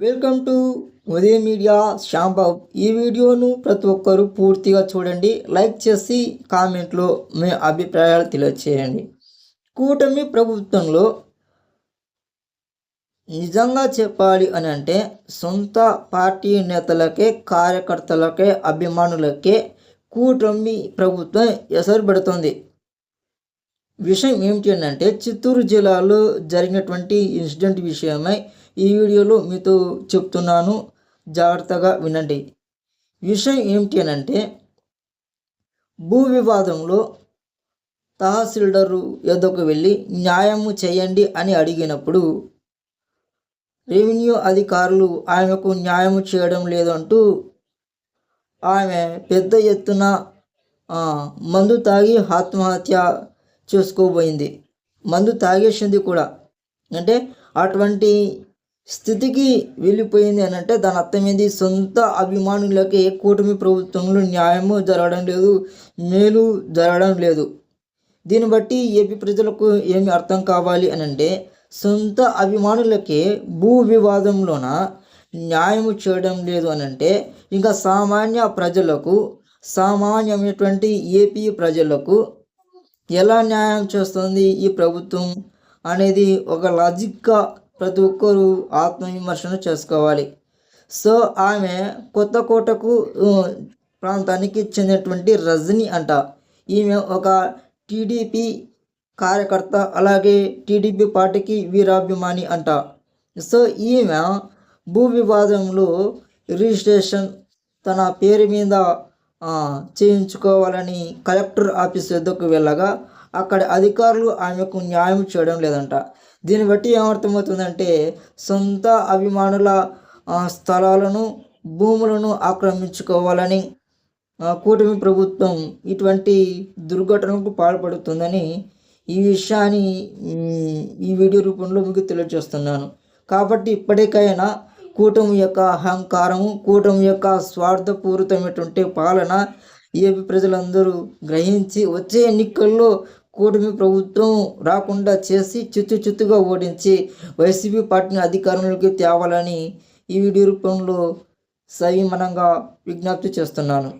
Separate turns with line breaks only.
Welcome to Udayam media శ్యాంబాబ్ ఈ వీడియోను ప్రతి ఒక్కరూ పూర్తిగా చూడండి. లైక్ చేసి కామెంట్లో మీ అభిప్రాయాలు తెలియచేయండి. కూటమి ప్రభుత్వంలో నిజంగా చెప్పాలి అని అంటే సొంత పార్టీ నేతలకే కార్యకర్తలకే అభిమానులకే కూటమి ప్రభుత్వం ఎసరు పెడుతుంది విషయం ఏమిటి అంటే చిత్తూరు జిల్లాలో జరిగినటువంటి ఇన్సిడెంట్ విషయమై ఈ వీడియోలో మీతో చెప్తున్నాను. జాగ్రత్తగా వినండి. విషయం ఏమిటి అని అంటే భూ వివాదంలో తహసీల్దారు ఎద్దకు వెళ్ళి న్యాయము చేయండి అని అడిగినప్పుడు రెవెన్యూ అధికారులు ఆమెకు న్యాయం చేయడం లేదంటూ ఆమె పెద్ద ఎత్తున మందు తాగి ఆత్మహత్య చేసుకోబోయింది. మందు తాగేసింది కూడా. అంటే అటువంటి స్థితికి వెళ్ళిపోయింది అని అంటే దాని అర్థం ఏంది? సొంత అభిమానులకి కూటమి ప్రభుత్వంలో న్యాయము జరగడం లేదు మేలు జరగడం లేదు. దీన్ని బట్టి ఏపీ ప్రజలకు ఏమి అర్థం కావాలి అని అంటే సొంత అభిమానులకే భూ వివాదంలోన న్యాయము చేయడం లేదు అని అంటే ఇంకా సామాన్య ప్రజలకు సామాన్యమైనటువంటి ఏపీ ప్రజలకు ఎలా న్యాయం చేస్తుంది ఈ ప్రభుత్వం అనేది ఒక లాజిక్గా ప్రతి ఒక్కరూ ఆత్మవిమర్శన చేసుకోవాలి. సో ఆమె కొత్త కోటకు ప్రాంతానికి చెందినటువంటి రజని అంట. ఈమె ఒక టీడీపీ కార్యకర్త అలాగే టీడీపీ పార్టీకి వీరాభిమాని అంట. సో ఈమె భూ వివాదంలో రిజిస్ట్రేషన్ తన పేరు మీద చేయించుకోవాలని కలెక్టర్ ఆఫీస్ వద్దకు వెళ్ళగా అక్కడ అధికారులు ఆమెకు న్యాయం చేయడం లేదంట. దీన్ని బట్టి ఏమర్థమవుతుందంటే సొంత అభిమానుల స్థలాలను భూములను ఆక్రమించుకోవాలని కూటమి ప్రభుత్వం ఇటువంటి దుర్ఘటనకు పాల్పడుతుందని ఈ విషయాన్ని ఈ వీడియో రూపంలో మీకు తెలియజేస్తున్నాను. కాబట్టి ఇప్పటికైనా కూటమి యొక్క అహంకారము కూటమి యొక్క స్వార్థపూరితమైనటువంటి పాలన ఏపీ ప్రజలందరూ గ్రహించి వచ్చే ఎన్నికల్లో కూటమి ప్రభుత్వం రాకుండా చేసి చిత్తు చిత్తుగా ఓడించి వైసీపీ పార్టీని అధికారంలోకి తేవాలని ఈ వీడియో రూపంలో సవిమనంగా విజ్ఞప్తి చేస్తున్నాను.